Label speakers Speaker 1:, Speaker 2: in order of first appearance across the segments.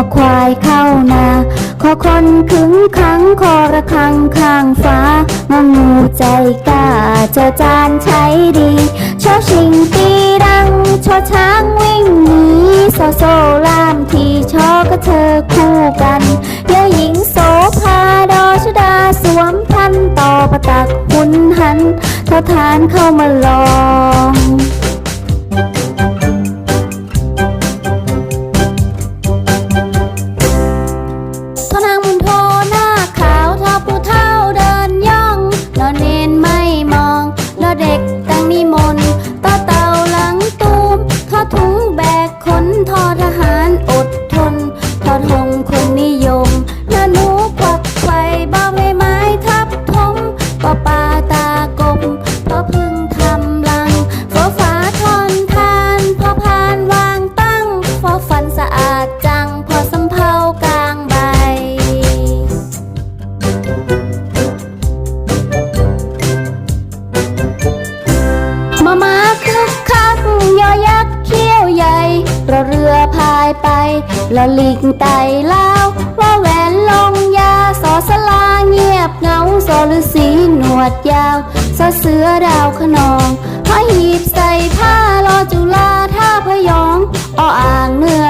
Speaker 1: อควายเข้านาขอคนขึงขังคอระคังข้างฟ้ามองูใจกล้าเจอจานใช้ดีโชชิงตีดังโชช้างวิ่งหนีโซโซลามทีชอก็เธอคู่กันเยอะหญิงโสภาดอชดาสวมพันต่อประตักหุนหันเธอทานเข้ามาลอง ละลิงไตแล้วว่าแหวนลงยาสอสลาเงียบเงาสอฤสีหนวดยาวสอเสือดาวขนองพระหีบใส่ผ้ารอจุฬาท่าพยองอออ่า
Speaker 2: งเนือ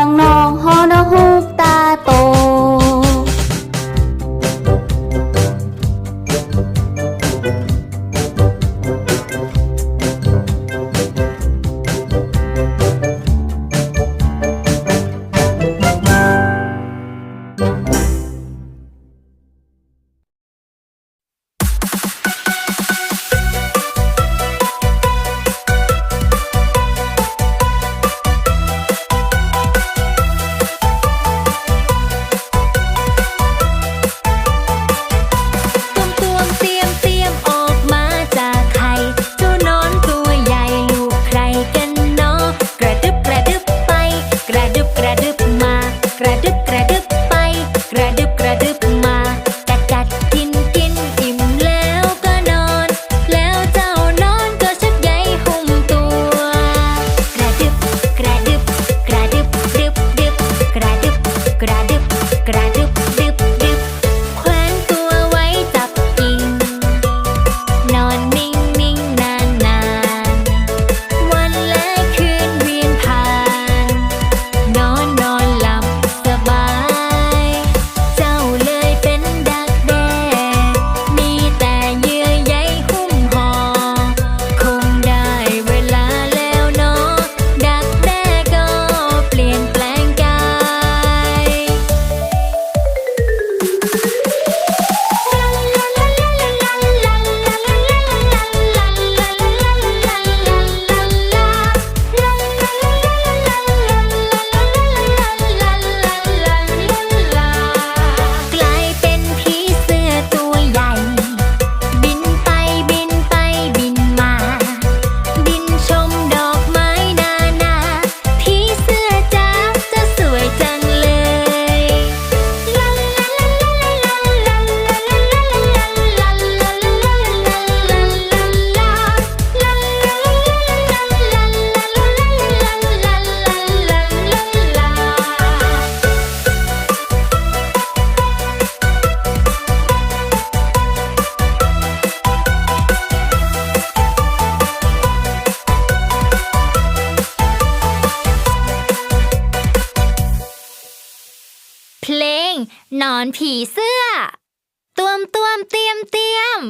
Speaker 2: นอนผีเสื้อต้วมต้วมเตียมเตียม